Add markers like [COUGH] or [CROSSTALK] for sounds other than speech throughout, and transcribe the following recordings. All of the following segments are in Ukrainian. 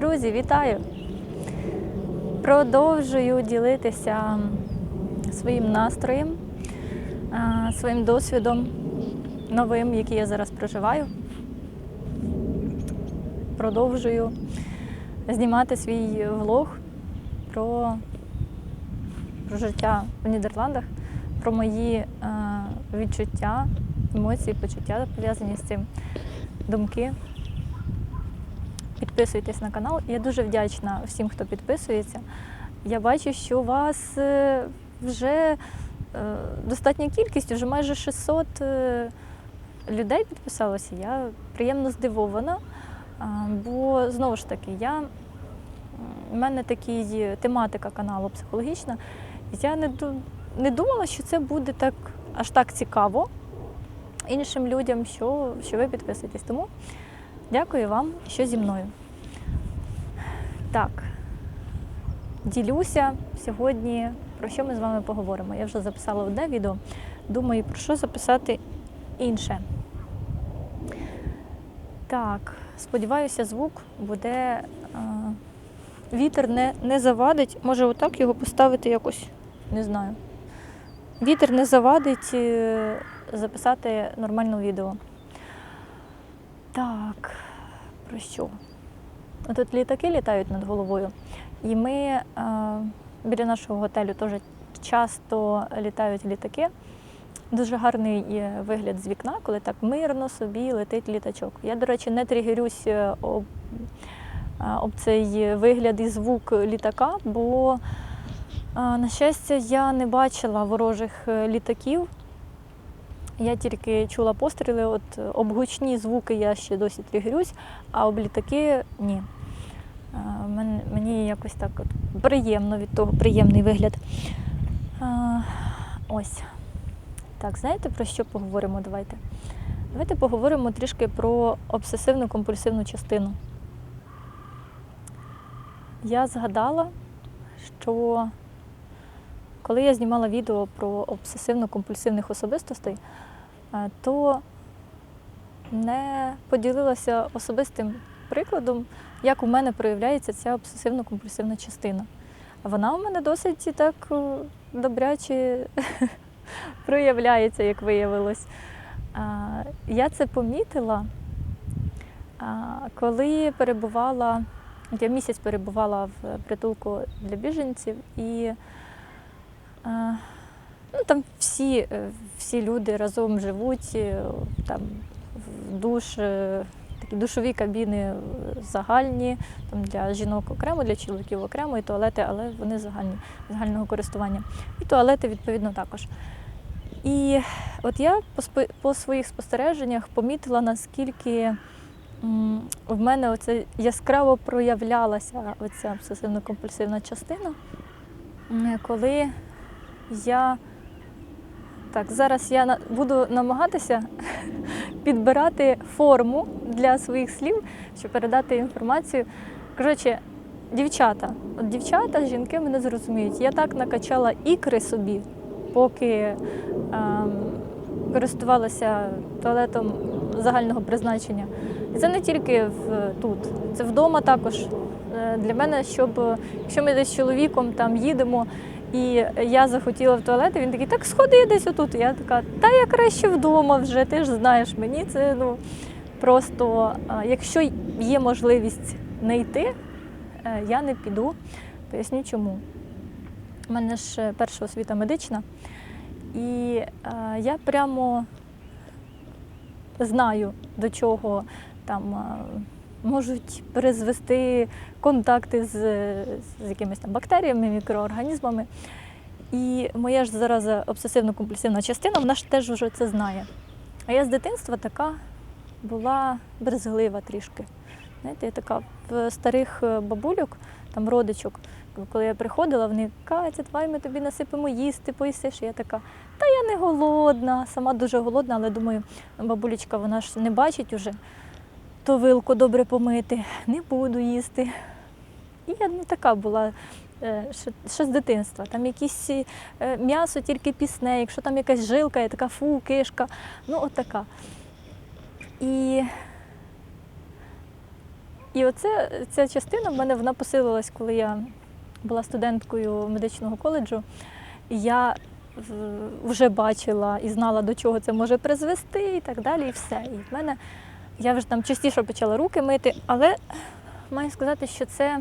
Друзі, вітаю! Продовжую ділитися своїм настроєм, своїм досвідом новим, який я зараз проживаю. Продовжую знімати свій влог про, про життя в Нідерландах, про мої відчуття, емоції, почуття пов'язані з цим, думки. Підписуйтесь на канал. Я дуже вдячна всім, хто підписується. Я бачу, що у вас е, вже е, достатня кількість, вже майже 600 е, людей підписалося. Я приємно здивована, бо знову ж таки, я, у мене такий тематика каналу психологічна. Я не, не думала, що це буде так аж так цікаво іншим людям, що, що ви підписуєтесь. Тому Дякую вам, що зі мною. Так, ділюся сьогодні, про що ми з вами поговоримо. Я вже записала одне відео. Думаю, про що записати інше. Так, сподіваюся, звук буде. е, вітер не, не завадить. Може, отак його поставити якось, не знаю. Вітер не завадить е, записати нормальне відео. Так, про що? Тут літаки літають над головою, і ми е, біля нашого готелю теж часто літають літаки. Дуже гарний вигляд з вікна, коли так мирно собі летить літачок. Я, до речі, не тригерюсь е, об, е, об цей вигляд і звук літака, бо, на щастя, я не бачила ворожих літаків. Я тільки чула постріли, от об гучні звуки я ще досі тригерюсь, а об літаки ні. Мен- Мені якось так от приємно від того, приємний вигляд. Ось. Так, знаєте про що поговоримо? Давайте. Давайте поговоримо трішки про обсесивну компульсивну частину. Я згадала, що коли я знімала відео про обсесивно-компульсивних особистостей, е, то не поділилася особистим прикладом, як у мене проявляється ця обсесивно-компульсивна частина. Вона у мене досить так е, добряче [LAUGHS] проявляється, як виявилось. Я це помітила, коли перебувала, я місяць перебувала в притулку для біженців і Ну, там всі, е, всі люди разом живуть, е, там в душ, душові кабіни е, загальні, там для жінок окремо, для чоловіків окремо, і туалети, але вони загальні, загального користування. І туалети, відповідно, також. І от я по, своїх спостереженнях помітила, наскільки в мене оце яскраво проявлялася оця обсесивно-компульсивна частина, коли я так, зараз я буду намагатися [LAUGHS] підбирати форму для своїх слів, щоб передати інформацію. Коротше, дівчата, от дівчата, жінки мене зрозуміють. Я так накачала ікри собі, поки ем, користувалася туалетом загального призначення. І це не тільки в, тут, це вдома також. Е, Для мене, щоб якщо ми десь з чоловіком там їдемо, і я захотіла в туалет, і він такий, так сходи десь отут. Я така, та я краще вдома вже, ти ж знаєш, мені це ну просто, якщо є можливість не йти, е, я не піду. Поясню чому. У мене ж е, перша освіта медична, і е, я прямо знаю, до чого там можуть призвести контакти з, з якимись там бактеріями, мікроорганізмами. І моя ж зараз обсесивно-компульсивна частина, вона ж теж вже це знає. А я з дитинства така була брезглива трішки. Знаєте, я така в старих е, бабульок, там родичок, коли я приходила, вони Катя, давай ми тобі насипемо їсти, поїсиш. Я така, та я не голодна, сама дуже голодна, але думаю, бабулечка, вона ж не бачить уже, то вилку добре помити, не буду їсти. І я не така була ще з дитинства. Там якісь е, м'ясо тільки пісне, якщо там якась жилка, я така фу, кишка. Ну, от така. І І оце ця частина в мене вона посилилась, коли я була студенткою медичного коледжу. Я вже бачила і знала, до чого це може призвести, і так далі, і все. І в мене я вже там частіше почала руки мити, але маю сказати, що це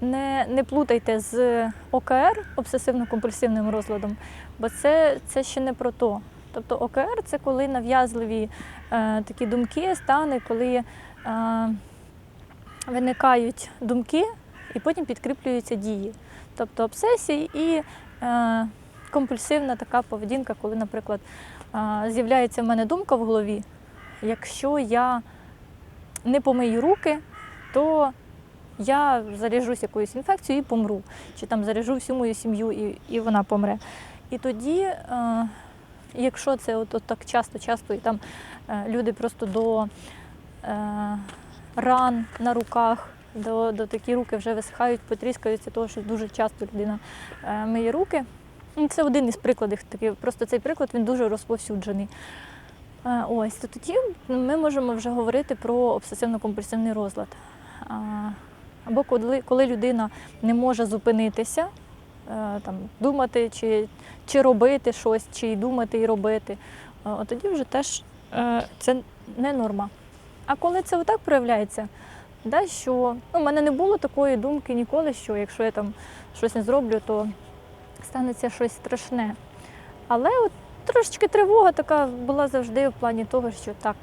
не, не плутайте з ОКР, обсесивно-компульсивним розладом, бо це, це ще не про то. Тобто ОКР це коли нав'язливі е, такі думки, стани, коли е, виникають думки і потім підкріплюються дії. Тобто обсесії і е, компульсивна така поведінка, коли, наприклад, е, з'являється в мене думка в голові, якщо я не помию руки, то я заряжусь якоюсь інфекцією і помру. Чи там заряжу всю мою сім'ю і, і вона помре. І тоді, е, якщо це от, от так часто-часто, і там е, люди просто до е, ран на руках, до, до такі руки вже висихають, потріскаються, того, що дуже часто людина е, миє руки. Це один із прикладів таких. Просто цей приклад він дуже розповсюджений. Ось, то тоді ми можемо вже говорити про обсесивно-компульсивний розлад. Або коли, коли людина не може зупинитися, е, там, думати, чи, чи робити щось, чи думати і робити, е, от тоді вже теж е, це не норма. А коли це отак проявляється, да, що ну, в мене не було такої думки ніколи, що якщо я там щось не зроблю, то станеться щось страшне. Але от трошечки тривога така була завжди в плані того, що так.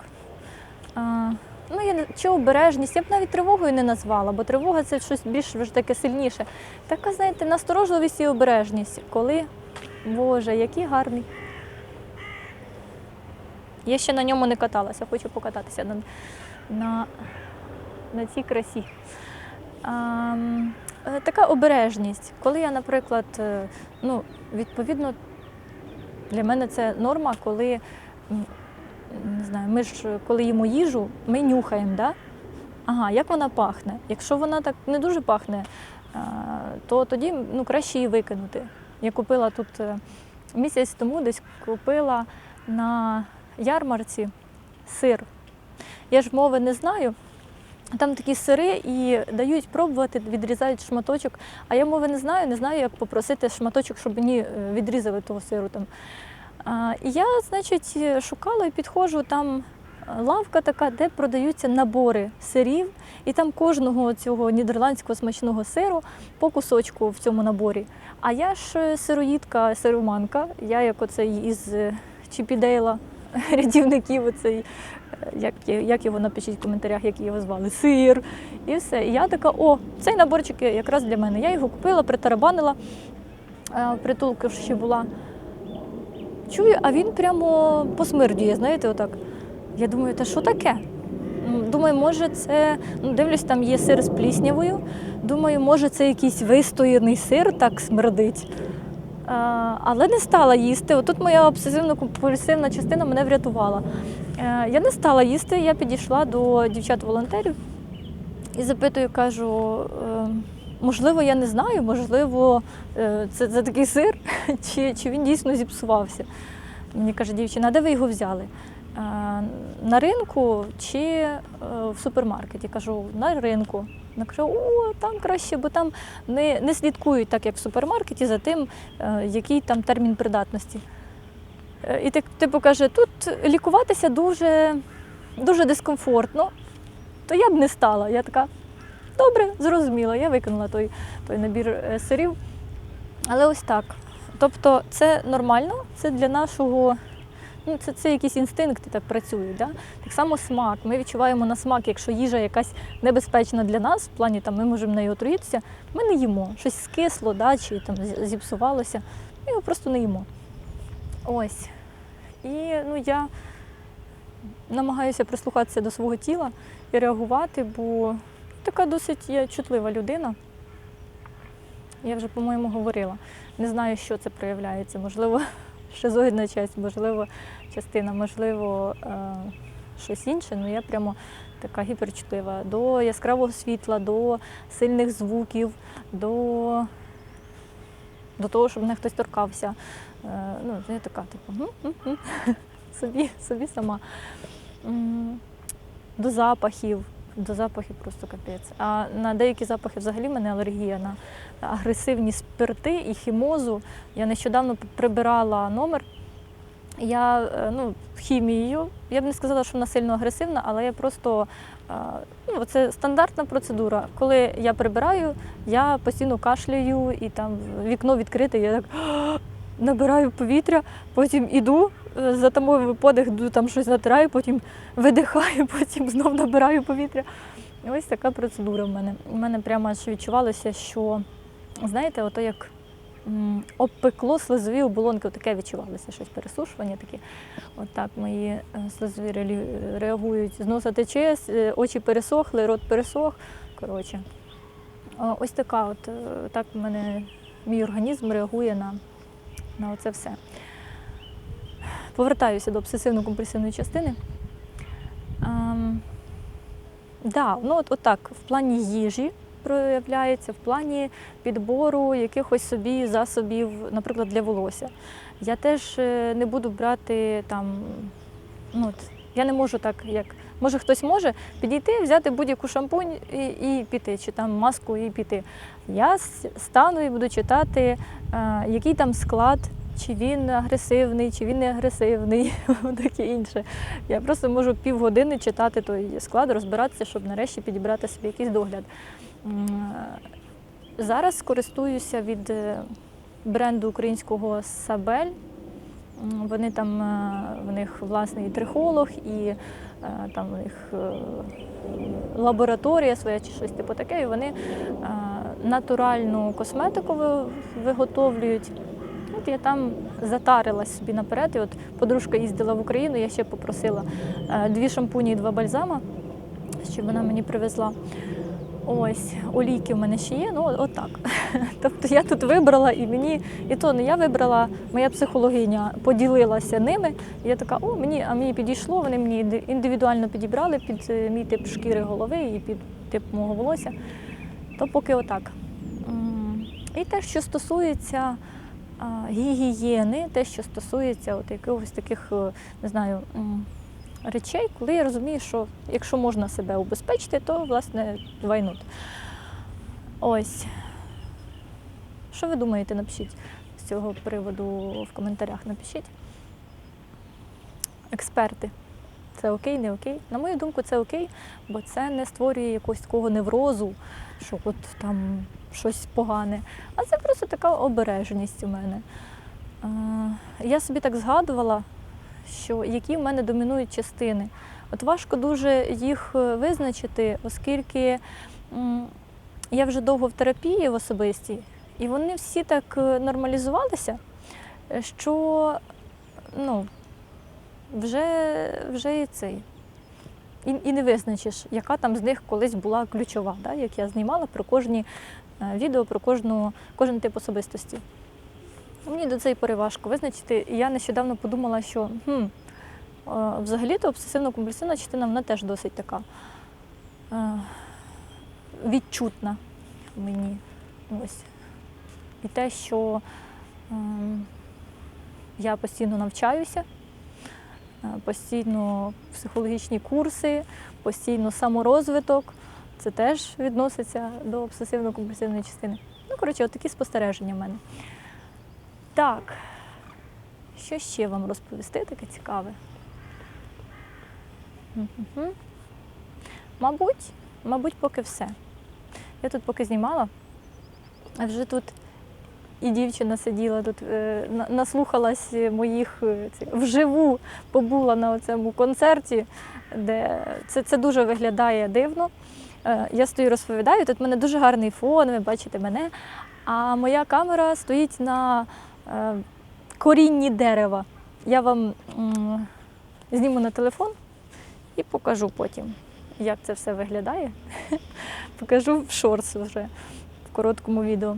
А, ну, я чи обережність, я б навіть тривогою не назвала, бо тривога це щось більш вже таке сильніше. Така, знаєте, насторожливість і обережність, коли, Боже, який гарний. Я ще на ньому не каталася, хочу покататися на, на, на цій красі. А, е, така обережність. Коли я, наприклад, е, ну, відповідно, для мене це норма, коли не знаю, ми ж коли їмо їжу, ми нюхаємо, да? ага, як вона пахне. Якщо вона так не дуже пахне, то тоді ну, краще її викинути. Я купила тут е, місяць тому, десь купила на ярмарці сир. Я ж мови не знаю. Там такі сири і дають пробувати, відрізають шматочок. А я мови не знаю, не знаю, як попросити шматочок, щоб мені е, відрізали того сиру. Там. А, і я, значить, шукала і підходжу, там е, лавка така, де продаються набори сирів, і там кожного цього нідерландського смачного сиру по кусочку в цьому наборі. А я ж е, сироїдка, сироманка, я як оцей із Чіпідейла [LAUGHS] рятівників, оцей, як, як його напишіть в коментарях, як його звали, сир. І все. І я така, о, цей наборчик якраз для мене. Я його купила, притарабанила, е, в притулку ще була. Чую, а він прямо посмирдює, знаєте, отак. Я думаю, та що таке? Думаю, може, це ну, дивлюсь, там є сир з пліснявою. Думаю, може, це якийсь вистояний сир так смердить. А, але не стала їсти. Отут моя обсесивно-компульсивна частина мене врятувала. Е, я не стала їсти, я підійшла до дівчат-волонтерів і запитую, кажу, е, можливо, я не знаю, можливо, е, це, це такий сир, [LAUGHS] чи, чи він дійсно зіпсувався. Мені каже дівчина, де ви його взяли? На ринку чи в супермаркеті? Кажу, на ринку. Вона каже, о, там краще, бо там не, не слідкують так, як в супермаркеті, за тим, який там термін придатності. Е, І типу каже, тут лікуватися дуже, дуже дискомфортно, то я б не стала. Я така, добре, зрозуміла, я викинула той, той набір е, сирів. Але ось так. Тобто це нормально, це для нашого, ну це, це якісь інстинкти так працюють. Да? Так само смак. Ми відчуваємо на смак, якщо їжа якась небезпечна для нас, в плані там ми можемо нею отруїтися, ми не їмо. Щось скисло, да, чи там зіпсувалося, ми його просто не їмо. Ось. І ну, я намагаюся прислухатися до свого тіла і реагувати, бо така досить я чутлива людина. Я вже, по-моєму, говорила. Не знаю, що це проявляється. Можливо, [LAUGHS] шизоїдна часть, можливо, частина, можливо, е, щось інше. Ну я прямо така гіперчутлива до яскравого світла, до сильних звуків, до, до того, щоб мене хтось торкався. Е, ну, я така, типу, [LAUGHS] собі, собі сама. До запахів. до запахів просто капець. А на деякі запахи взагалі в мене алергія на агресивні спирти і хімозу. Я нещодавно прибирала номер. Я е, ну, хімією, я б не сказала, що вона сильно агресивна, але я просто е, ну, це стандартна процедура. Коли я прибираю, я постійно кашляю і там вікно відкрите, я так набираю повітря, потім іду, е, затамовую подих, там щось натираю, потім видихаю, [LAUGHS] потім знов набираю повітря. Ось така процедура в мене. У мене прямо аж відчувалося, що, знаєте, ото як обпекло слизові оболонки, таке відчувалося, щось пересушування таке. Отак мої е, слизові реагують. З носа тече, е, очі пересохли, рот пересох. Коротше, ось така от, так в мене мій організм реагує на, на оце все. Повертаюся до обсесивно-компульсивної частини. Ем, да, ну от, от так, в плані їжі проявляється, в плані підбору якихось собі засобів, наприклад, для волосся. Я теж е, не буду брати там, ну, от, я не можу так, як може хтось може підійти, взяти будь-яку шампунь і, і піти, чи там маску і піти. Я стану і буду читати, е, який там склад, чи він агресивний, чи він не агресивний, [LAUGHS] таке інше. Я просто можу півгодини читати той склад, розбиратися, щоб нарешті підібрати собі якийсь догляд. Зараз користуюся від е, бренду українського Сабель. Вони там е, в них власний трихолог і там у них е, лабораторія своя чи щось типу таке. І вони е, натуральну косметику виготовлюють. От я там затарилась собі наперед. І от подружка їздила в Україну, я ще попросила е, дві шампуні і два бальзама, щоб вона мені привезла. Ось, олійки в мене ще є, ну отак. [LAUGHS] Тобто я тут вибрала і мені, і то не я вибрала, моя психологиня поділилася ними. Я така, о, мені, а мені підійшло, вони мені індивідуально підібрали під е, мій тип шкіри голови і під тип мого волосся. То поки отак. І те, що стосується гігієни, те, що стосується от якихось таких, е, не знаю, речей, коли я розумію, що якщо можна себе убезпечити, то власне вайнут. Ось. Що ви думаєте, напишіть з цього приводу в коментарях. Напишіть. Експерти. Це окей, не окей? На мою думку, це окей, бо це не створює якогось такого неврозу, що от там щось погане. А це просто така обережність у мене. Е, Я собі так згадувала, що які в мене домінують частини. От важко дуже їх е, визначити, оскільки я вже довго в терапії в особистій, і вони всі так е, нормалізувалися, е, що ну, вже, вже і цей. І, і не визначиш, яка там з них колись була ключова, да? як я знімала про кожні відео, про кожну, кожен тип особистості. Мені до цієї пори важко визначити. І я нещодавно подумала, що хм, е, взагалі-то обсесивно-компульсивна частина вона теж досить така е, відчутна мені. Ось. І те, що е, я постійно навчаюся, постійно психологічні курси, постійно саморозвиток. Це теж відноситься до обсесивно-компульсивної частини. Ну, коротше, от такі спостереження в мене. Так, що ще вам розповісти таке цікаве? Мгм. Мабуть, мабуть, поки все. Я тут поки знімала, а вже тут і дівчина сиділа тут, е, наслухалась моїх е, вживу побула на цьому концерті, де це, це дуже виглядає дивно. Е, Я стою розповідаю, тут в мене дуже гарний фон, ви бачите мене. А моя камера стоїть на корінні дерева. Я вам зніму на телефон і покажу потім, як це все виглядає. [LAUGHS] покажу в шорс вже в короткому відео.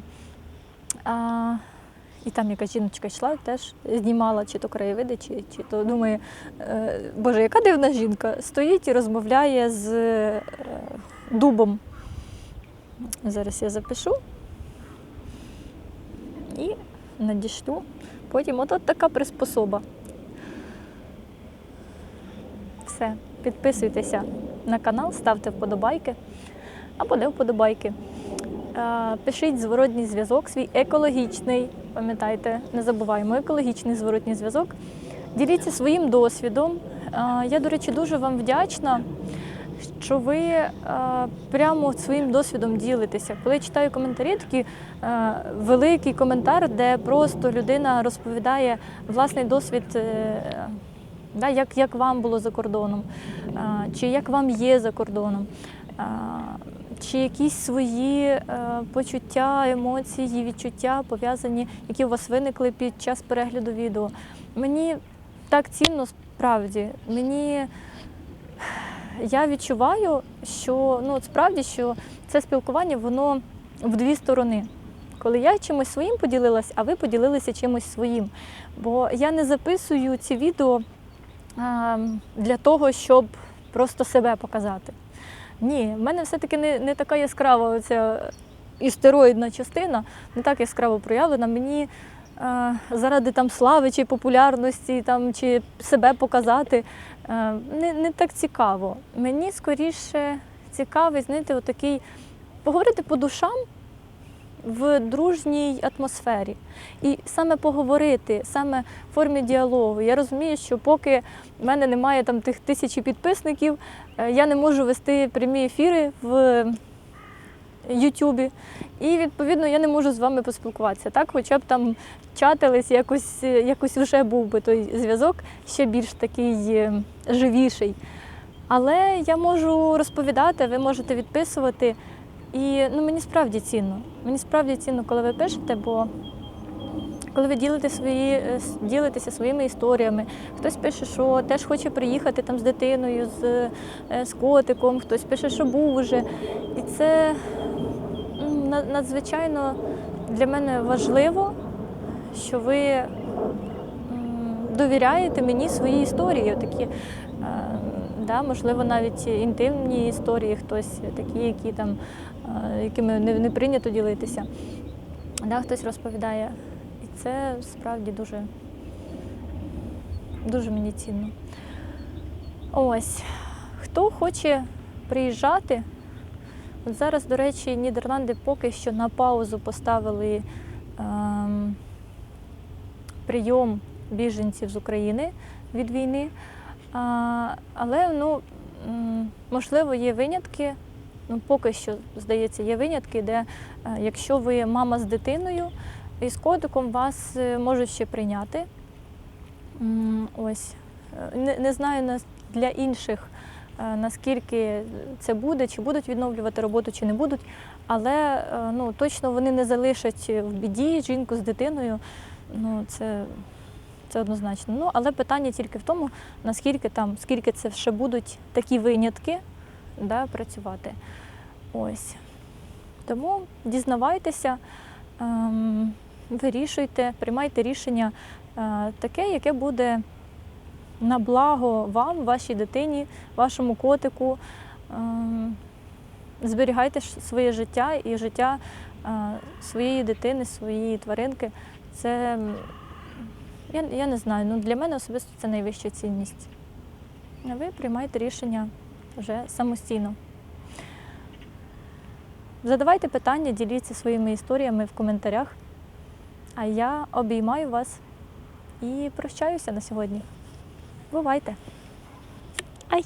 А, і там якась жіночка йшла, теж знімала чи то краєвиди, чи, чи то думає, е, Боже, яка дивна жінка стоїть і розмовляє з е, дубом. Зараз я запишу і надішлю. Потім от, така приспособа. Все. Все, підписуйтеся на канал, ставте вподобайки або не вподобайки. Е, Пишіть зворотній зв'язок, свій екологічний, пам'ятайте, не забуваємо, екологічний зворотній зв'язок. Діліться своїм досвідом. Е, Я, до речі, дуже вам вдячна, що ви е, прямо своїм досвідом ділитеся. Коли я читаю коментарі, такий е, великий коментар, де просто людина розповідає власний досвід, е, да, як, як вам було за кордоном, е, чи як вам є за кордоном. е, Чи якісь свої е, почуття, емоції, відчуття пов'язані, які у вас виникли під час перегляду відео. Мені так цінно справді. Мені я відчуваю, що ну справді що це спілкування воно в дві сторони. Коли я чимось своїм поділилась, а ви поділилися чимось своїм. Бо я не записую ці відео для того, щоб просто себе показати. Ні, в мене все-таки не, не така яскрава оця істероїдна частина, не так яскраво проявлена. Мені заради там слави чи популярності, там, чи себе показати е, не, не так цікаво. Мені скоріше цікавий, знаєте, отакий поговорити по душам в дружній атмосфері. І саме поговорити, саме в формі діалогу. Я розумію, що поки в мене немає там тих тисячі підписників, е, я не можу вести прямі ефіри в Ютубі. І відповідно я не можу з вами поспілкуватися. Так, хоча б там чатились, якось, якось вже був би той зв'язок ще більш такий е, живіший. Але я можу розповідати, ви можете відписувати. І ну, мені справді цінно. Мені справді цінно, коли ви пишете, бо коли ви ділите свої, е, ділитеся своїми історіями, хтось пише, що теж хоче приїхати там з дитиною, з, е, з котиком, хтось пише, що був уже. І це надзвичайно для мене важливо, що ви довіряєте мені свої історії. Такі, е, да, можливо, навіть інтимні історії, хтось такі, які там, е, якими не, прийнято ділитися. Да, хтось розповідає. І це справді дуже, дуже мені цінно. Ось. Хто хоче приїжджати? От зараз, до речі, Нідерланди поки що на паузу поставили ем, прийом біженців з України від війни. А, але ну, можливо є винятки. Ну, поки що, здається, є винятки, де е, якщо ви мама з дитиною і з котиком, вас е, можуть ще прийняти. Ось. Е, Не, не знаю для інших, наскільки це буде, чи будуть відновлювати роботу, чи не будуть. Але е, ну, точно вони не залишать в біді жінку з дитиною. Ну, це, це однозначно. Ну, але питання тільки в тому, наскільки там, скільки це ще будуть такі винятки да, працювати. Ось. Тому дізнавайтеся, ем, вирішуйте, приймайте рішення е, таке, яке буде на благо вам, вашій дитині, вашому котику. Ем, зберігайте своє життя і життя е, своєї дитини, своєї тваринки. Це я, я не знаю. Ну для мене особисто це найвища цінність. А ви приймаєте рішення вже самостійно. Задавайте питання, діліться своїми історіями в коментарях. А я обіймаю вас і прощаюся на сьогодні. Бувайте! Ай!